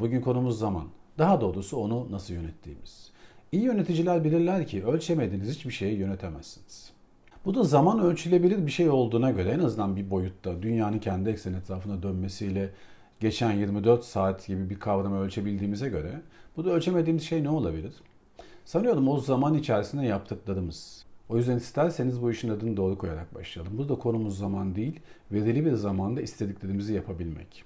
Bugün konumuz zaman. Daha doğrusu onu nasıl yönettiğimiz. İyi yöneticiler bilirler ki ölçemediğiniz hiçbir şeyi yönetemezsiniz. Bu da zaman ölçülebilir bir şey olduğuna göre en azından bir boyutta dünyanın kendi ekseni etrafına dönmesiyle geçen 24 saat gibi bir kavramı ölçebildiğimize göre bu da ölçemediğimiz şey ne olabilir? Sanıyorum o zaman içerisinde yaptıklarımız. O yüzden isterseniz bu işin adını doğru koyarak başlayalım. Burada konumuz zaman değil, verili bir zamanda istediklerimizi yapabilmek.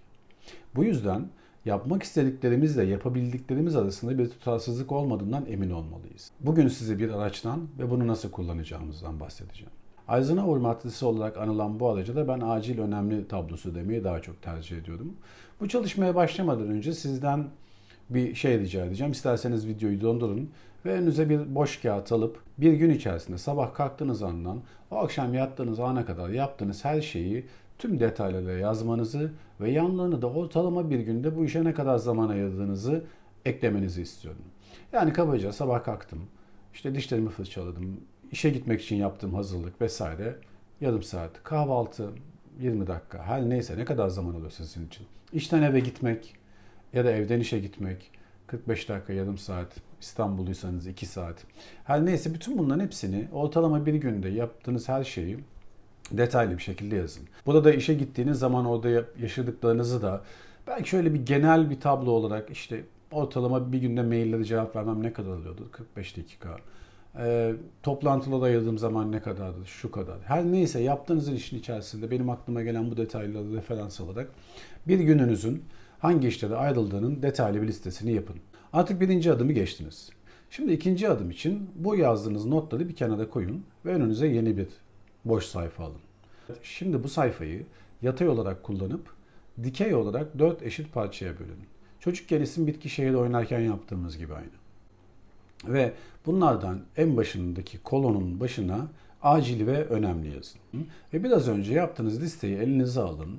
Bu yüzden yapmak istediklerimizle yapabildiklerimiz arasında bir tutarsızlık olmadığından emin olmalıyız. Bugün size bir araçtan ve bunu nasıl kullanacağımızdan bahsedeceğim. Eisenhower matrisi olarak anılan bu araca da ben acil önemli tablosu demeyi daha çok tercih ediyorum. Bu çalışmaya başlamadan önce sizden bir şey rica edeceğim. İsterseniz videoyu dondurun ve önünüze bir boş kağıt alıp bir gün içerisinde sabah kalktığınız andan o akşam yattığınız ana kadar yaptığınız her şeyi tüm detaylarıyla yazmanızı ve yanlarını da ortalama bir günde bu işe ne kadar zaman ayırdığınızı eklemenizi istiyorum. Yani kabaca sabah kalktım, işte dişlerimi fırçaladım, işe gitmek için yaptığım hazırlık vesaire yarım saat, kahvaltı 20 dakika her neyse ne kadar zaman alıyorsa sizin için. İşten eve gitmek ya da evden işe gitmek 45 dakika yarım saat İstanbulluysanız 2 saat. Her neyse bütün bunların hepsini ortalama bir günde yaptığınız her şeyi detaylı bir şekilde yazın. Burada da işe gittiğiniz zaman orada yaşadıklarınızı da belki şöyle bir genel bir tablo olarak işte ortalama bir günde maillere cevap vermem ne kadar alıyordu? 45 dakika. E, toplantıda ayırdığım zaman ne kadardı? Şu kadar. Her neyse yaptığınız işin içerisinde benim aklıma gelen bu detayları referans alarak bir gününüzün hangi işlere ayrıldığının detaylı bir listesini yapın. Artık birinci adımı geçtiniz. Şimdi ikinci adım için bu yazdığınız notları bir kenara koyun ve önünüze yeni bir boş sayfa alın. Şimdi bu sayfayı yatay olarak kullanıp dikey olarak dört eşit parçaya bölün. Çocukken isim bitki şehir oynarken yaptığımız gibi aynı. Ve bunlardan en başındaki kolonun başına acil ve önemli yazın. Ve biraz önce yaptığınız listeyi elinize alın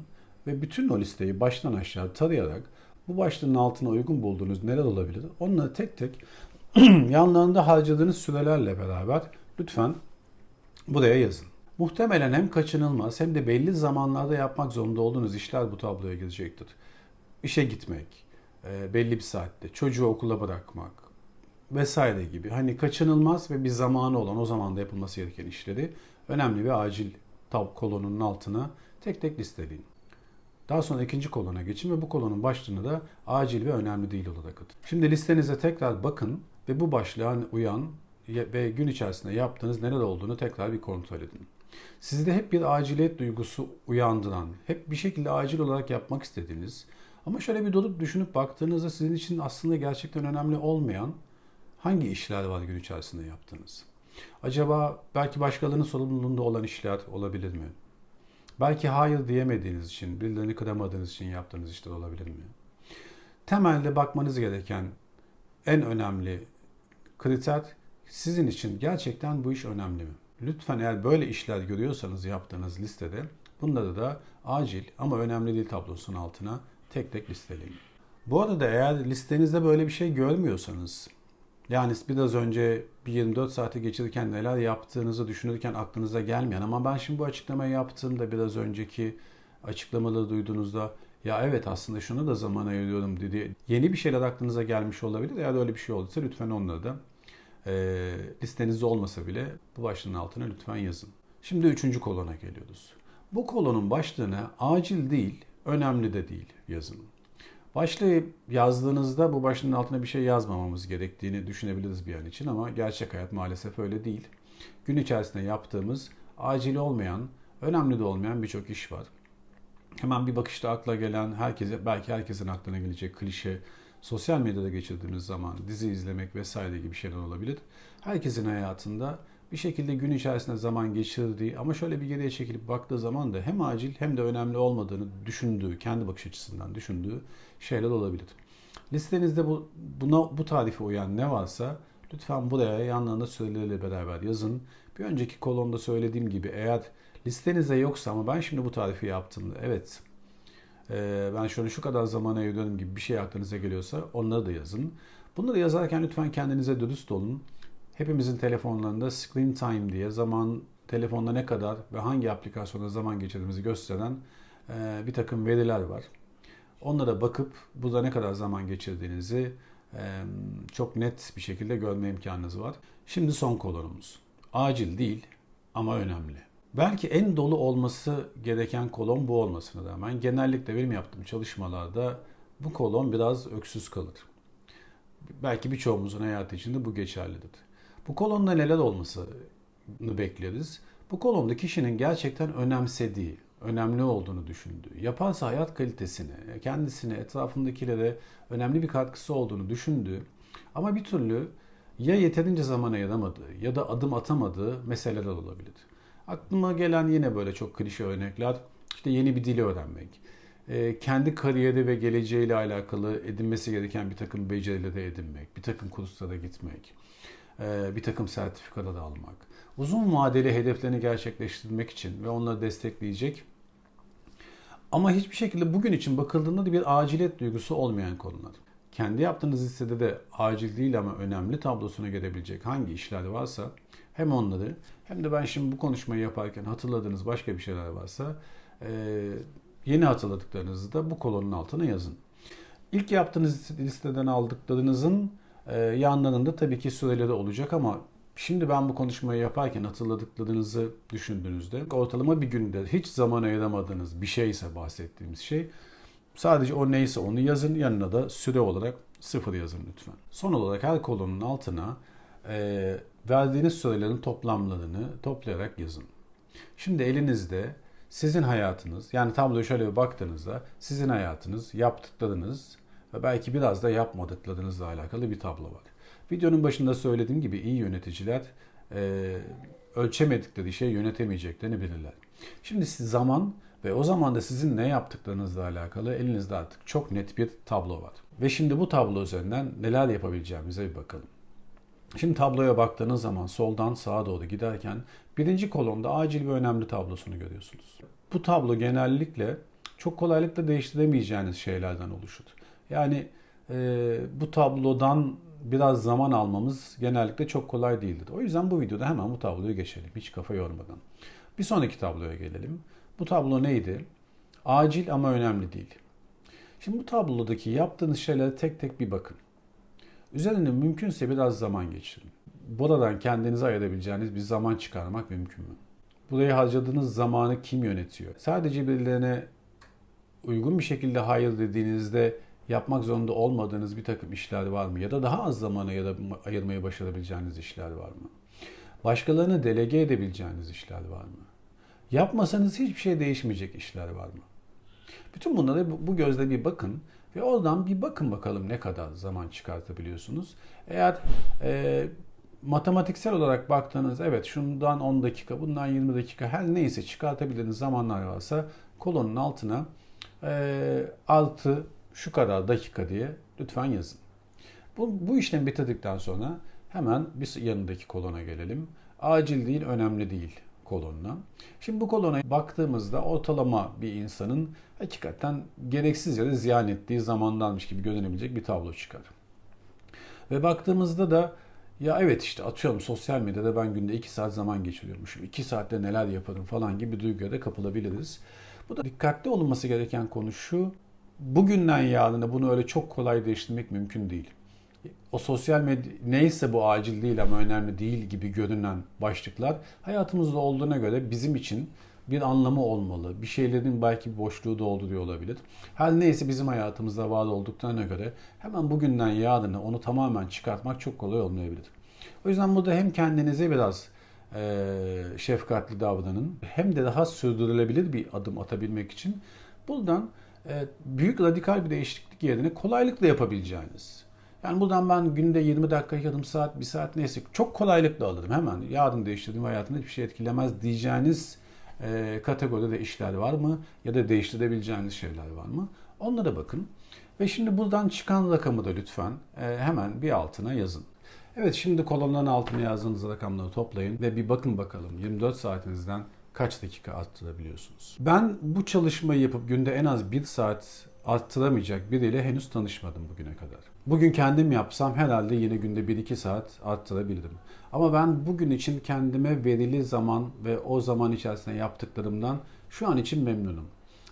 ve bütün o listeyi baştan aşağı tarayarak bu başlığın altına uygun bulduğunuz neler olabilir? Onları tek tek yanlarında harcadığınız sürelerle beraber lütfen buraya yazın. Muhtemelen hem kaçınılmaz hem de belli zamanlarda yapmak zorunda olduğunuz işler bu tabloya girecektir. İşe gitmek, e, belli bir saatte, çocuğu okula bırakmak vesaire gibi. Hani kaçınılmaz ve bir zamanı olan o zamanda yapılması gereken işleri önemli ve acil tab kolonunun altına tek tek listeleyin. Daha sonra ikinci kolona geçin ve bu kolonun başlığını da acil ve önemli değil olarak atın. Şimdi listenize tekrar bakın ve bu başlığa uyan ve gün içerisinde yaptığınız neler olduğunu tekrar bir kontrol edin. Sizde hep bir aciliyet duygusu uyandıran, hep bir şekilde acil olarak yapmak istediğiniz ama şöyle bir durup düşünüp baktığınızda sizin için aslında gerçekten önemli olmayan hangi işler var gün içerisinde yaptığınız? Acaba belki başkalarının sorumluluğunda olan işler olabilir mi? Belki hayır diyemediğiniz için, birilerini kıramadığınız için yaptığınız işler olabilir mi? Temelde bakmanız gereken en önemli kriter sizin için gerçekten bu iş önemli mi? Lütfen eğer böyle işler görüyorsanız yaptığınız listede bunları da acil ama önemli değil tablosunun altına tek tek listeleyin. Bu arada eğer listenizde böyle bir şey görmüyorsanız yani biraz önce bir 24 saati geçirirken neler yaptığınızı düşünürken aklınıza gelmeyen ama ben şimdi bu açıklamayı yaptığımda biraz önceki açıklamaları duyduğunuzda ya evet aslında şunu da zaman ayırıyorum dedi. Yeni bir şeyler aklınıza gelmiş olabilir. Eğer öyle bir şey olduysa lütfen onları da e, listenizde olmasa bile bu başlığın altına lütfen yazın. Şimdi üçüncü kolona geliyoruz. Bu kolonun başlığına acil değil, önemli de değil yazın. Başlığı yazdığınızda bu başlığın altına bir şey yazmamamız gerektiğini düşünebiliriz bir an için ama gerçek hayat maalesef öyle değil. Gün içerisinde yaptığımız acil olmayan, önemli de olmayan birçok iş var. Hemen bir bakışta akla gelen, herkese belki herkesin aklına gelecek klişe, sosyal medyada geçirdiğimiz zaman dizi izlemek vesaire gibi şeyler olabilir. Herkesin hayatında bir şekilde gün içerisinde zaman geçirdiği ama şöyle bir geriye çekilip baktığı zaman da hem acil hem de önemli olmadığını düşündüğü, kendi bakış açısından düşündüğü şeyler olabilir. Listenizde bu, buna bu tarife uyan ne varsa lütfen buraya yanlarında süreleriyle beraber yazın. Bir önceki kolonda söylediğim gibi eğer listenizde yoksa ama ben şimdi bu tarifi yaptım. Evet ben şöyle şu kadar zamana ayırıyorum gibi bir şey aklınıza geliyorsa onları da yazın. Bunları yazarken lütfen kendinize dürüst olun. Hepimizin telefonlarında screen time diye zaman telefonda ne kadar ve hangi aplikasyonda zaman geçirdiğimizi gösteren bir takım veriler var. Onlara bakıp burada ne kadar zaman geçirdiğinizi e, çok net bir şekilde görme imkanınız var. Şimdi son kolonumuz. Acil değil ama önemli. Belki en dolu olması gereken kolon bu olmasına rağmen genellikle benim yaptığım çalışmalarda bu kolon biraz öksüz kalır. Belki birçoğumuzun hayatı içinde bu geçerlidir. Bu kolonda neler olmasını bekleriz? Bu kolonda kişinin gerçekten önemsediği, önemli olduğunu düşündüğü, yaparsa hayat kalitesine, kendisine, etrafındakilere önemli bir katkısı olduğunu düşündüğü ama bir türlü ya yeterince zaman ayıramadığı ya da adım atamadığı meseleler olabilir. Aklıma gelen yine böyle çok klişe örnekler, işte yeni bir dili öğrenmek, e, kendi kariyeri ve geleceğiyle alakalı edinmesi gereken bir takım becerileri edinmek, bir takım kurslara gitmek, e, bir takım sertifikalar almak, uzun vadeli hedeflerini gerçekleştirmek için ve onları destekleyecek. Ama hiçbir şekilde bugün için bakıldığında da bir aciliyet duygusu olmayan konular. Kendi yaptığınız listede de acil değil ama önemli tablosuna gelebilecek hangi işler varsa hem onları hem de ben şimdi bu konuşmayı yaparken hatırladığınız başka bir şeyler varsa e, yeni hatırladıklarınızı da bu kolonun altına yazın. İlk yaptığınız listeden aldıklarınızın e, yanlarında tabii ki süreleri olacak ama şimdi ben bu konuşmayı yaparken hatırladıklarınızı düşündüğünüzde ortalama bir günde hiç zaman ayıramadığınız bir şeyse bahsettiğimiz şey sadece o neyse onu yazın yanına da süre olarak sıfır yazın lütfen. Son olarak her kolonun altına e, verdiğiniz sürelerin toplamlarını toplayarak yazın. Şimdi elinizde sizin hayatınız yani tabloya şöyle bir baktığınızda sizin hayatınız, yaptıklarınız ve belki biraz da yapmadıklarınızla alakalı bir tablo var. Videonun başında söylediğim gibi iyi yöneticiler e, ölçemedikleri şey yönetemeyeceklerini bilirler. Şimdi siz zaman ve o zaman da sizin ne yaptıklarınızla alakalı elinizde artık çok net bir tablo var. Ve şimdi bu tablo üzerinden neler yapabileceğimize bir bakalım. Şimdi tabloya baktığınız zaman soldan sağa doğru giderken birinci kolonda acil ve önemli tablosunu görüyorsunuz. Bu tablo genellikle çok kolaylıkla değiştiremeyeceğiniz şeylerden oluşur. Yani e, bu tablodan biraz zaman almamız genellikle çok kolay değildir. O yüzden bu videoda hemen bu tabloyu geçelim hiç kafa yormadan. Bir sonraki tabloya gelelim. Bu tablo neydi? Acil ama önemli değil. Şimdi bu tablodaki yaptığınız şeylere tek tek bir bakın. Üzerine mümkünse biraz zaman geçirin. Buradan kendinize ayırabileceğiniz bir zaman çıkarmak mümkün mü? Buraya harcadığınız zamanı kim yönetiyor? Sadece birilerine uygun bir şekilde hayır dediğinizde yapmak zorunda olmadığınız bir takım işler var mı? Ya da daha az da ayırmayı başarabileceğiniz işler var mı? Başkalarını delege edebileceğiniz işler var mı? Yapmasanız hiçbir şey değişmeyecek işler var mı? Bütün bunlara bu gözle bir bakın ve oradan bir bakın bakalım ne kadar zaman çıkartabiliyorsunuz. Eğer e, matematiksel olarak baktığınız evet şundan 10 dakika, bundan 20 dakika her neyse çıkartabildiğiniz zamanlar varsa kolonun altına e, altı şu kadar dakika diye lütfen yazın. Bu, bu işlem bitirdikten sonra hemen bir yanındaki kolona gelelim. Acil değil, önemli değil kolonuna. Şimdi bu kolona baktığımızda ortalama bir insanın hakikaten gereksiz yere ziyan ettiği zamandanmış gibi görünebilecek bir tablo çıkar. Ve baktığımızda da ya evet işte atıyorum sosyal medyada ben günde 2 saat zaman geçiriyormuşum. 2 saatte neler yaparım falan gibi duyguya da kapılabiliriz. Bu da dikkatli olunması gereken konu şu. Bugünden yarına bunu öyle çok kolay değiştirmek mümkün değil o sosyal medya neyse bu acil değil ama önemli değil gibi görünen başlıklar hayatımızda olduğuna göre bizim için bir anlamı olmalı. Bir şeylerin belki boşluğu dolduruyor olabilir. Her neyse bizim hayatımızda var olduklarına göre hemen bugünden yarına onu tamamen çıkartmak çok kolay olmayabilir. O yüzden burada hem kendinize biraz e, şefkatli davranın hem de daha sürdürülebilir bir adım atabilmek için buradan e, büyük radikal bir değişiklik yerine kolaylıkla yapabileceğiniz yani buradan ben günde 20 dakika, yarım saat, bir saat neyse çok kolaylıkla alırım hemen. Yarın değiştirdiğim hayatımda hiçbir şey etkilemez diyeceğiniz e, kategoride işler var mı? Ya da değiştirebileceğiniz şeyler var mı? Onlara bakın. Ve şimdi buradan çıkan rakamı da lütfen e, hemen bir altına yazın. Evet şimdi kolonların altına yazdığınız rakamları toplayın ve bir bakın bakalım 24 saatinizden kaç dakika arttırabiliyorsunuz. Ben bu çalışmayı yapıp günde en az 1 saat arttıramayacak biriyle henüz tanışmadım bugüne kadar. Bugün kendim yapsam herhalde yine günde 1-2 saat arttırabilirim. Ama ben bugün için kendime verili zaman ve o zaman içerisinde yaptıklarımdan şu an için memnunum.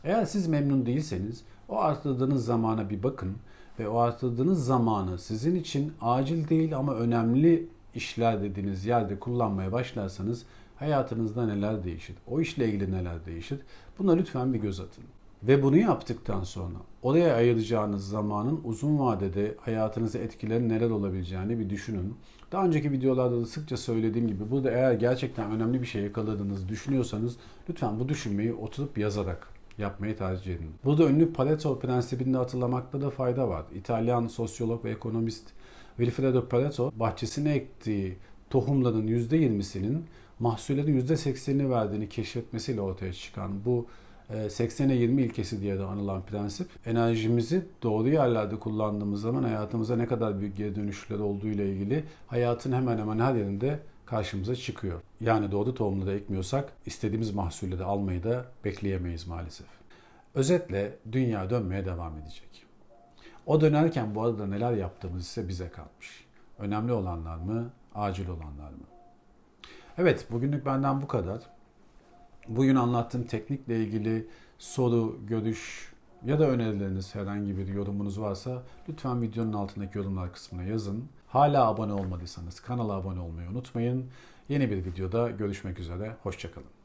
Eğer siz memnun değilseniz O arttırdığınız zamana bir bakın ve o arttırdığınız zamanı sizin için acil değil ama önemli işler dediğiniz yerde kullanmaya başlarsanız hayatınızda neler değişir? O işle ilgili neler değişir? Buna lütfen bir göz atın. Ve bunu yaptıktan sonra oraya ayıracağınız zamanın uzun vadede hayatınızı etkileri neler olabileceğini bir düşünün. Daha önceki videolarda da sıkça söylediğim gibi burada eğer gerçekten önemli bir şey yakaladığınızı düşünüyorsanız lütfen bu düşünmeyi oturup yazarak yapmayı tercih edin. Burada ünlü Pareto prensibini de hatırlamakta da fayda var. İtalyan sosyolog ve ekonomist Wilfredo Pareto bahçesine ektiği tohumların %20'sinin mahsullerin %80'ini verdiğini keşfetmesiyle ortaya çıkan bu 80'e 20 ilkesi diye de anılan prensip enerjimizi doğru yerlerde kullandığımız zaman hayatımıza ne kadar büyük geri dönüşler olduğu ile ilgili hayatın hemen hemen her yerinde karşımıza çıkıyor. Yani doğru tohumları ekmiyorsak istediğimiz mahsulleri almayı da bekleyemeyiz maalesef. Özetle dünya dönmeye devam edecek. O dönerken bu arada neler yaptığımız ise bize kalmış. Önemli olanlar mı, acil olanlar mı? Evet, bugünlük benden bu kadar. Bugün anlattığım teknikle ilgili soru, görüş ya da önerileriniz herhangi bir yorumunuz varsa lütfen videonun altındaki yorumlar kısmına yazın. Hala abone olmadıysanız kanala abone olmayı unutmayın. Yeni bir videoda görüşmek üzere. Hoşçakalın.